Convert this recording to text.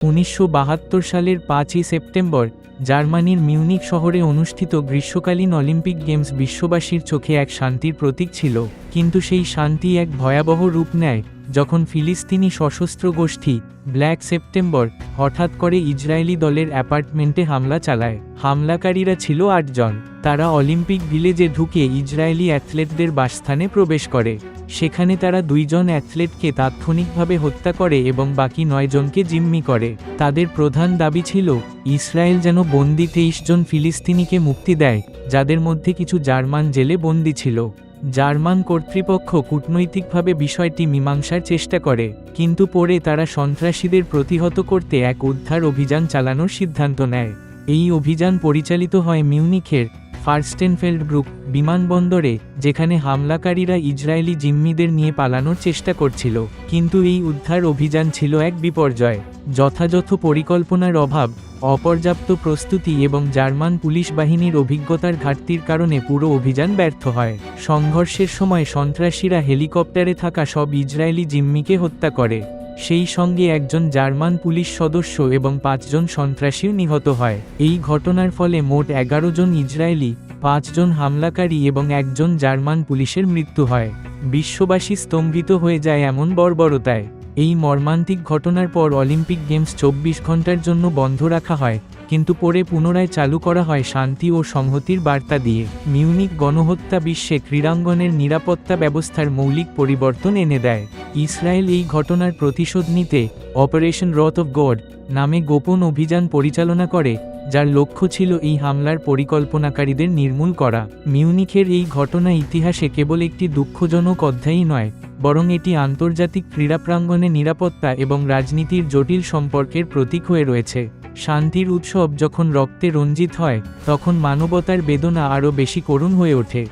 উনিশশো বাহাত্তর সালের পাঁচই সেপ্টেম্বর জার্মানির মিউনিক শহরে অনুষ্ঠিত গ্রীষ্মকালীন অলিম্পিক গেমস বিশ্ববাসীর চোখে এক শান্তির প্রতীক ছিল। কিন্তু সেই শান্তি এক ভয়াবহ রূপ নেয়, যখন ফিলিস্তিনি সশস্ত্র গোষ্ঠী, ব্ল্যাক সেপ্টেম্বর, হঠাৎ করে ইসরায়েলি দলের অ্যাপার্টমেন্টে হামলা চালায়। হামলাকারীরা ছিল আটজন। তারা অলিম্পিক ভিলেজে ঢুকে ইসরায়েলি অ্যাথলেটদের বাসস্থানে প্রবেশ করে। সেখানে তারা দুইজন অ্যাথলেটকে তাৎক্ষণিকভাবে হত্যা করে এবং বাকি নয়জনকে জিম্মি করে। তাদের প্রধান দাবি ছিল, ইসরায়েল যেন বন্দি তেইশ জন ফিলিস্তিনিকে মুক্তি দেয়, যাদের মধ্যে কিছু জার্মান জেলে বন্দি ছিল। জার্মান কর্তৃপক্ষ কূটনৈতিকভাবে বিষয়টি মীমাংসার চেষ্টা করে, কিন্তু পরে তারা সন্ত্রাসীদের প্রতিহত করতে এক উদ্ধার অভিযান চালানোর সিদ্ধান্ত নেয়। এই অভিযান পরিচালিত হয় মিউনিখের ফার্স্টেনফেল্ডব্রুক বিমানবন্দরে, যেখানে হামলাকারীরা ইসরায়েলি জিম্মিদের নিয়ে পালানোর চেষ্টা করছিল। কিন্তু এই উদ্ধার অভিযান ছিল এক বিপর্যয়। যথাযথ পরিকল্পনার অভাব, অপর্যাপ্ত প্রস্তুতি এবং জার্মান পুলিশ বাহিনীর অভিজ্ঞতার ঘাটতির কারণে পুরো অভিযান ব্যর্থ হয়। সংঘর্ষের সময় সন্ত্রাসীরা হেলিকপ্টারে থাকা সব ইসরায়েলি জিম্মিকে হত্যা করে। সেই সঙ্গে একজন জার্মান পুলিশ সদস্য এবং পাঁচজন সন্ত্রাসীও নিহত হয়। এই ঘটনার ফলে মোট এগারো জন ইসরায়েলি পাঁচজন হামলাকারী এবং একজন জার্মান পুলিশের মৃত্যু হয়। বিশ্ববাসী স্তম্ভিত হয়ে যায় এমন বর্বরতায়। এই মর্মান্তিক ঘটনার পর অলিম্পিক গেমস চব্বিশ ঘণ্টার জন্য বন্ধ রাখা হয়, কিন্তু পরে পুনরায় চালু করা হয় শান্তি ও সংহতির বার্তা দিয়ে। মিউনিক গণহত্যা বিশ্বে ক্রীড়াঙ্গনের নিরাপত্তা ব্যবস্থার মৌলিক পরিবর্তন এনে দেয়। ইসরায়েল এই ঘটনার প্রতিশোধ নিতে অপারেশন রথ অফ গড নামে গোপন অভিযান পরিচালনা করে, যার লক্ষ্য ছিল এই হামলার পরিকল্পনাকারীদের নির্মূল করা। মিউনিখের এই ঘটনা ইতিহাসে কেবল একটি দুঃখজনক অধ্যায়ই নয়, বরং এটি আন্তর্জাতিক ক্রীড়া প্রাঙ্গনে নিরাপত্তা এবং রাজনীতির জটিল সম্পর্কের প্রতীক হয়ে রয়েছে। শান্তির উৎসব যখন রক্তে রঞ্জিত হয়, তখন মানবতার বেদনা আরও বেশি করুণ হয়ে ওঠে।